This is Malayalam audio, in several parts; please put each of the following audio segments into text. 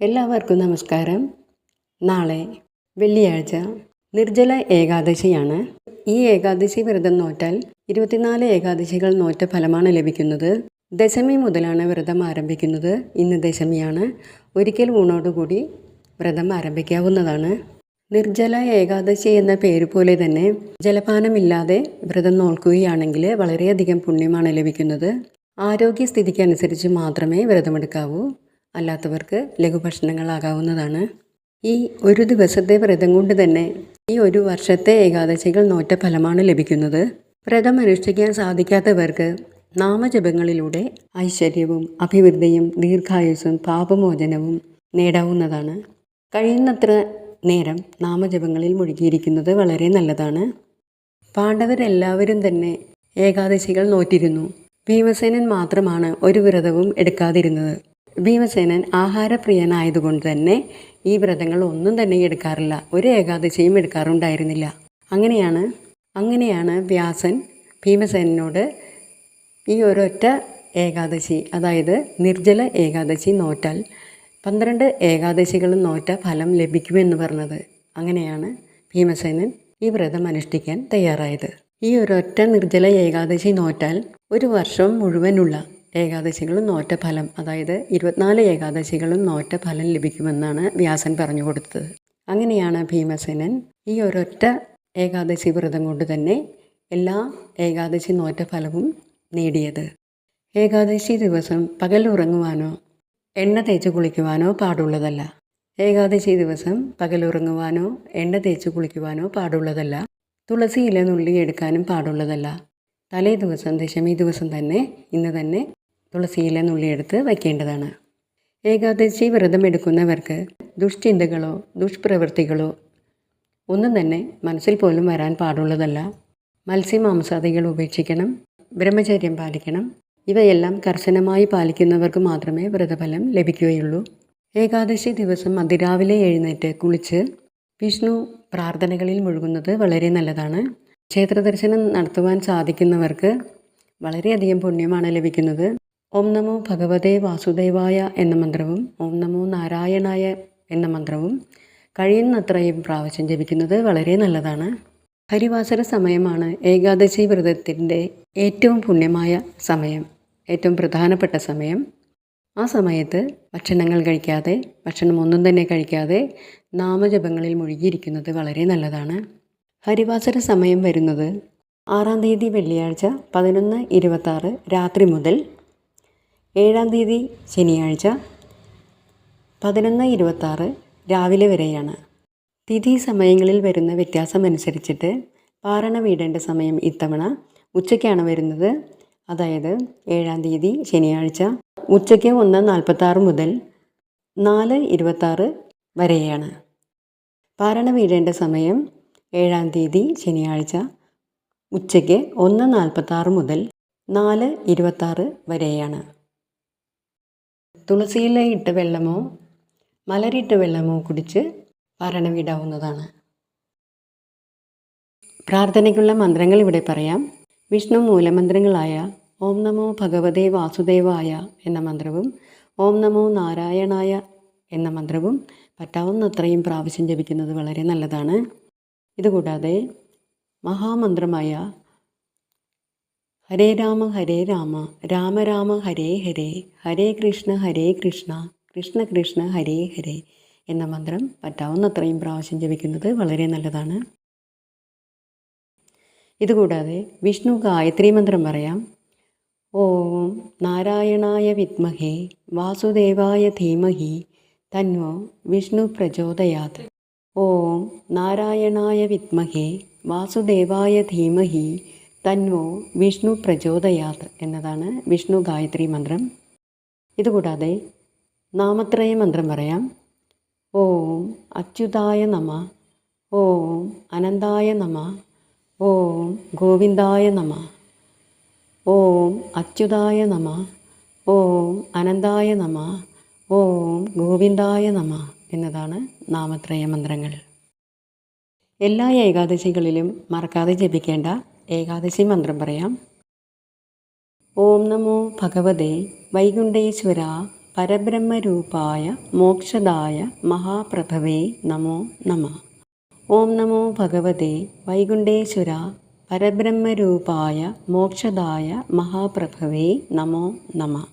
എല്ലാവർക്കും നമസ്കാരം. നാളെ വെള്ളിയാഴ്ച നിർജല ഏകാദശിയാണ്. ഈ ഏകാദശി വ്രതം നോറ്റാൽ ഇരുപത്തിനാല് ഏകാദശികൾ നോറ്റ ഫലമാണ് ലഭിക്കുന്നത്. ദശമി മുതലാണ് വ്രതം ആരംഭിക്കുന്നത്. ഇന്ന് ദശമിയാണ്. ഒരിക്കൽ ഊണോടുകൂടി വ്രതം ആരംഭിക്കാവുന്നതാണ്. നിർജല ഏകാദശി എന്ന പേര് പോലെ തന്നെ ജലപാനമില്ലാതെ വ്രതം നോൽക്കുകയാണെങ്കിൽ വളരെയധികം പുണ്യമാണ് ലഭിക്കുന്നത്. ആരോഗ്യസ്ഥിതിക്ക് അനുസരിച്ച് മാത്രമേ വ്രതമെടുക്കാവൂ. അല്ലാത്തവർക്ക് ലഘുഭക്ഷണങ്ങളാകാവുന്നതാണ്. ഈ ഒരു ദിവസത്തെ വ്രതം കൊണ്ട് തന്നെ ഈ ഒരു വർഷത്തെ ഏകാദശികൾ നോറ്റ ഫലമാണ് ലഭിക്കുന്നത്. വ്രതം അനുഷ്ഠിക്കാൻ സാധിക്കാത്തവർക്ക് നാമജപങ്ങളിലൂടെ ഐശ്വര്യവും അഭിവൃദ്ധിയും ദീർഘായുസ്സും പാപമോചനവും നേടാവുന്നതാണ്. കഴിയുന്നത്ര നേരം നാമജപങ്ങളിൽ മുഴുകിയിരിക്കുന്നത് വളരെ നല്ലതാണ്. പാണ്ഡവരെല്ലാവരും തന്നെ ഏകാദശികൾ നോറ്റിരുന്നു. ഭീമസേനൻ മാത്രമാണ് ഒരു വ്രതവും എടുക്കാതിരുന്നത്. ഭീമസേനൻ ആഹാരപ്രിയനായതുകൊണ്ട് തന്നെ ഈ വ്രതങ്ങൾ ഒന്നും തന്നെ എടുക്കാറില്ല. ഒരു ഏകാദശിയും എടുക്കാറുണ്ടായിരുന്നില്ല. അങ്ങനെയാണ് അങ്ങനെയാണ് വ്യാസൻ ഭീമസേനോട് ഈ ഒരൊറ്റ ഏകാദശി അതായത് നിർജല ഏകാദശി നോറ്റാൽ പന്ത്രണ്ട് ഏകാദശികളും നോറ്റ ഫലം ലഭിക്കുമെന്ന് പറഞ്ഞത്. അങ്ങനെയാണ് ഭീമസേനൻ ഈ വ്രതം അനുഷ്ഠിക്കാൻ തയ്യാറായത്. ഈ ഒരൊറ്റ നിർജല ഏകാദശി നോറ്റാൽ ഒരു വർഷം മുഴുവനുള്ള ഏകാദശികളും നോറ്റ ഫലം അതായത് ഇരുപത്തിനാല് ഏകാദശികളും നോറ്റ ഫലം ലഭിക്കുമെന്നാണ് വ്യാസൻ പറഞ്ഞു കൊടുത്തത്. അങ്ങനെയാണ് ഭീമസേനൻ ഈ ഒരൊറ്റ ഏകാദശി വ്രതം കൊണ്ട് തന്നെ എല്ലാ ഏകാദശി നോറ്റ ഫലവും നേടിയത്. ഏകാദശി ദിവസം പകൽ ഉറങ്ങുവാനോ എണ്ണ തേച്ച് കുളിക്കുവാനോ പാടുള്ളതല്ല. ഏകാദശി ദിവസം പകലുറങ്ങുവാനോ എണ്ണ തേച്ച് കുളിക്കുവാനോ പാടുള്ളതല്ല. തുളസി ഇല നുള്ളി എടുക്കാനും പാടുള്ളതല്ല. തലേ ദിവസം ദശമി ദിവസം തന്നെ ഇന്ന് തന്നെ തുളസി ഇല നുള്ളിയെടുത്ത് വയ്ക്കേണ്ടതാണ്. ഏകാദശി വ്രതം എടുക്കുന്നവർക്ക് ദുഷ്ചിന്തകളോ ദുഷ്പ്രവൃത്തികളോ ഒന്നും തന്നെ മനസ്സിൽ പോലും വരാൻ പാടുള്ളതല്ല. മത്സ്യമാംസാദികൾ ഉപേക്ഷിക്കണം ബ്രഹ്മചര്യം പാലിക്കണം. ഇവയെല്ലാം കർശനമായി പാലിക്കുന്നവർക്ക് മാത്രമേ വ്രതഫലം ലഭിക്കുകയുള്ളൂ. ഏകാദശി ദിവസം അതിരാവിലെ എഴുന്നേറ്റ് കുളിച്ച് വിഷ്ണു പ്രാർത്ഥനകളിൽ മുഴുകുന്നത് വളരെ നല്ലതാണ്. ക്ഷേത്രദർശനം നടത്തുവാൻ സാധിക്കുന്നവർക്ക് വളരെയധികം പുണ്യമാണ് ലഭിക്കുന്നത്. ഓം നമോ ഭഗവതേ വാസുദേവായ എന്ന മന്ത്രവും ഓം നമോ നാരായണായ എന്ന മന്ത്രവും കഴിയുന്നത്രയും പ്രാവശ്യം ജപിക്കുന്നത് വളരെ നല്ലതാണ്. ഹരിവാസര സമയമാണ് ഏകാദശി വ്രതത്തിന്റെ ഏറ്റവും പുണ്യമായ സമയം ഏറ്റവും പ്രധാനപ്പെട്ട സമയം. ആ സമയത്ത് ഭക്ഷണങ്ങൾ കഴിക്കാതെ ഭക്ഷണം ഒന്നും തന്നെ കഴിക്കാതെ നാമജപങ്ങളിൽ മുഴുകിയിരിക്കുന്നത് വളരെ നല്ലതാണ്. ഹരിവാസര സമയം വരുന്നത് ആറാം തീയതി വെള്ളിയാഴ്ച പതിനൊന്ന് ഇരുപത്താറ് രാത്രി മുതൽ ഏഴാം തീയതി ശനിയാഴ്ച പതിനൊന്ന് ഇരുപത്താറ് രാവിലെ വരെയാണ്. തിഥി സമയങ്ങളിൽ വരുന്ന വ്യത്യാസം അനുസരിച്ചിട്ട് പാരണ വീടേണ്ട സമയം ഇത്തവണ ഉച്ചയ്ക്കാണ് വരുന്നത്. അതായത് ഏഴാം തീയതി ശനിയാഴ്ച ഉച്ചയ്ക്ക് ഒന്ന് നാൽപ്പത്താറ് മുതൽ നാല് ഇരുപത്താറ് വരെയാണ്. പാരണ വീടേണ്ട സമയം ഏഴാം തീയതി ശനിയാഴ്ച ഉച്ചയ്ക്ക് ഒന്ന് നാൽപ്പത്താറ് മുതൽ നാല് ഇരുപത്താറ് വരെയാണ്. തുളസിയില ഇട്ട് വെള്ളമോ മലരിട്ട് വെള്ളമോ കുടിച്ച് പാരണ വീടാവുന്നതാണ് പ്രാർത്ഥനയ്ക്കുള്ള മന്ത്രങ്ങൾ ഇവിടെ പറയാം. വിഷ്ണു മൂലമന്ത്രങ്ങളായ ഓം നമോ ഭഗവതേ വാസുദേവായ എന്ന മന്ത്രവും ഓം നമോ നാരായണായ എന്ന മന്ത്രവും പറ്റാവുന്നത്രയും പ്രാവശ്യം ജപിക്കുന്നത് വളരെ നല്ലതാണ്. ഇതുകൂടാതെ മഹാമന്ത്രമായ ഹരേ രാമ ഹരേ രാമ. രാമ രാമ ഹരേ ഹരേ. ഹരേ കൃഷ്ണ ഹരേ കൃഷ്ണ. കൃഷ്ണ കൃഷ്ണ ഹരേ ഹരേ എന്ന മന്ത്രം പറ്റാവുന്നത്രയും പ്രാവശ്യം ജപിക്കുന്നത് വളരെ നല്ലതാണ്. ഇതുകൂടാതെ വിഷ്ണു ഗായത്രി മന്ത്രം പറയാം. ഓം നാരായണായ വിദ്മഹേ വാസുദേവായ ധീമഹി തന്വോ വിഷ്ണു പ്രചോദയാത്. ഓം നാരായണായ വിദ്മഹേ വാസുദേവായ ധീമഹി തന്വോ വിഷ്ണു പ്രചോദയാത് എന്നതാണ് വിഷ്ണു ഗായത്രി മന്ത്രം. ഇതുകൂടാതെ നാമത്രയ മന്ത്രം പറയാം. ഓം അച്യുതായ നമ ഓം അനന്തായ നമ ഓം ഗോവിന്ദായ നമ ഓം അച്യുതായ നമ ഓം അനന്തായ നമ ഓം ഗോവിന്ദായ നമ എന്നതാണ് നാമത്രയ മന്ത്രങ്ങൾ. എല്ലാ ഏകാദശികളിലും മറക്കാതെ ജപിക്കേണ്ട ഏകാദശി മന്ത്രം പറയാം. ഓം നമോ ഭഗവതേ വൈകുണ്ഠേശ്വര പരബ്രഹ്മരൂപായ മോക്ഷദായ മഹാപ്രഭവേ നമോ നമ. ഓം നമോ ഭഗവതേ വൈകുണ്ഠേശ്വര പരബ്രഹ്മരൂപായ മോക്ഷദായ മഹാപ്രഭവേ നമോ നമ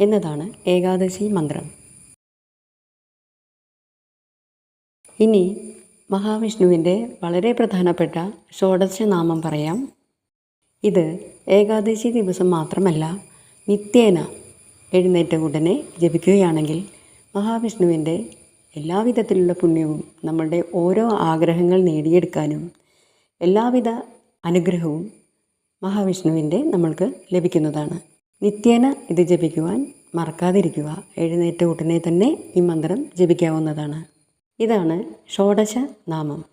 എന്നതാണ് ഏകാദശി മന്ത്രം. ഇനി മഹാവിഷ്ണുവിന്റെ വളരെ പ്രധാനപ്പെട്ട ഷോഡശനാമം പറയാം. ഇത് ഏകാദശി ദിവസം മാത്രമല്ല നിത്യേന എഴുന്നേറ്റ ഉടനെ ജപിക്കുകയാണെങ്കിൽ മഹാവിഷ്ണുവിന്റെ എല്ലാവിധത്തിലുള്ള പുണ്യവും നമ്മളുടെ ഓരോ ആഗ്രഹങ്ങൾ നേടിയെടുക്കാനും എല്ലാവിധ അനുഗ്രഹവും മഹാവിഷ്ണുവിന്റെ നമ്മൾക്ക് ലഭിക്കുന്നതാണ്. നിത്യേന ഇത് ജപിക്കുവാൻ മറക്കാതിരിക്കുക. എഴുന്നേറ്റ ഉടനെ തന്നെ ഈ മന്ത്രം ജപിക്കാവുന്നതാണ്. ഇതാണ് ഷോഡശ നാമം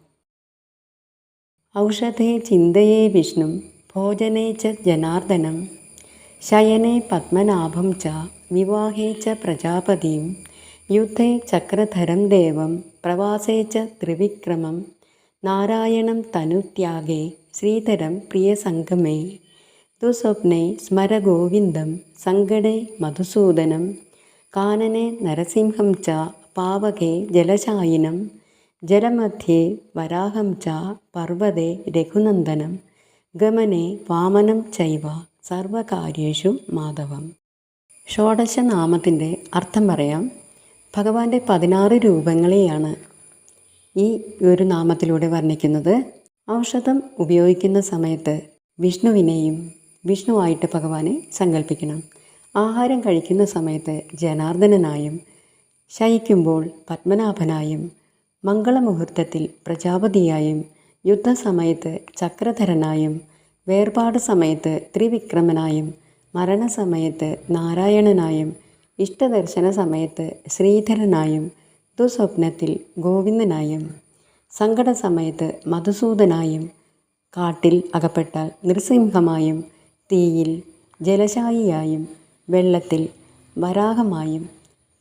ഔഷധേ ചിന്തയേ വിഷ്ണു ഭോജനേ ച ജനാർദ്ദനം. ശയനേ പത്മനാഭം ച വിവാഹേ ച പ്രജാപതിയും യുദ്ധേ ചക്രധരം ദേവം. പ്രവാസേ ച ത്രിവിക്രമം. നാരായണം തനുത്യാഗേ ശ്രീധരം പ്രിയസംഗമേ. ദുസ്വപ്നെ സ്മരഗോവിന്ദം. സങ്കടേ മധുസൂദനം. കാനനെ നരസിംഹം ച പാവകേ ജലശായിനം. ജലമധ്യേ വരാഹം ച പർവതേ രഘുനന്ദനം. ഗമനെ വാമനം ചൈവ സർവകാര്യേഷു മാധവം. ഷോഡശനാമത്തിന്റെ അർത്ഥം പറയാം ഭഗവാന്റെ പതിനാറ് രൂപങ്ങളെയാണ് ഈ ഒരു നാമത്തിലൂടെ വർണിക്കുന്നത്. ഔഷധം ഉപയോഗിക്കുന്ന സമയത്ത് വിഷ്ണുവിനെയും വിഷ്ണുവായിട്ട് ഭഗവാനെ സങ്കല്പിക്കണം ആഹാരം കഴിക്കുന്ന സമയത്ത് ജനാർദ്ദനനായും ശയിക്കുമ്പോൾ പത്മനാഭനായും മംഗളമുഹൂർത്തത്തിൽ പ്രജാപതിയായും യുദ്ധസമയത്ത് ചക്രധരനായും വേർപാട് സമയത്ത് ത്രിവിക്രമനായും മരണസമയത്ത് നാരായണനായും ഇഷ്ടദർശന സമയത്ത് ശ്രീധരനായും ദുസ്വപ്നത്തിൽ ഗോവിന്ദനായും സങ്കട സമയത്ത് മധുസൂദനായും കാട്ടിൽ അകപ്പെട്ടാൽ നൃസിംഹമായും തീയിൽ ജലശായിയായും വെള്ളത്തിൽ വരാഹമായും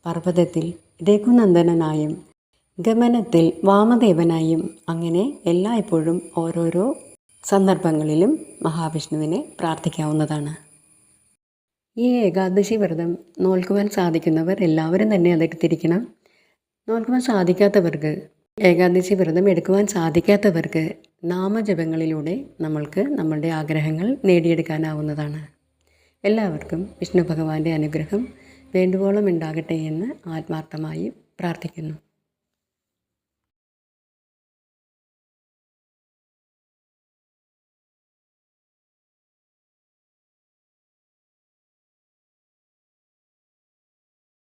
പർവതത്തിൽ രഘുനന്ദനായും ഗമനത്തിൽ വാമദേവനായും അങ്ങനെ എല്ലായ്പ്പോഴും ഓരോരോ സന്ദർഭങ്ങളിലും മഹാവിഷ്ണുവിനെ പ്രാർത്ഥിക്കാവുന്നതാണ്. ഈ ഏകാദശി വ്രതം നോൽക്കുവാൻ സാധിക്കുന്നവർ എല്ലാവരും തന്നെ അതെടുത്തിരിക്കണം. നോൽക്കുവാൻ സാധിക്കാത്തവർക്ക് ഏകാദശി വ്രതം എടുക്കുവാൻ സാധിക്കാത്തവർക്ക് നാമജപങ്ങളിലൂടെ നമ്മൾക്ക് നമ്മളുടെ ആഗ്രഹങ്ങൾ നേടിയെടുക്കാനാവുന്നതാണ്. എല്ലാവർക്കും വിഷ്ണു ഭഗവാന്റെ അനുഗ്രഹം വേണ്ടുവോളം ഉണ്ടാകട്ടെ എന്ന് ആത്മാർത്ഥമായി പ്രാർത്ഥിക്കുന്നു.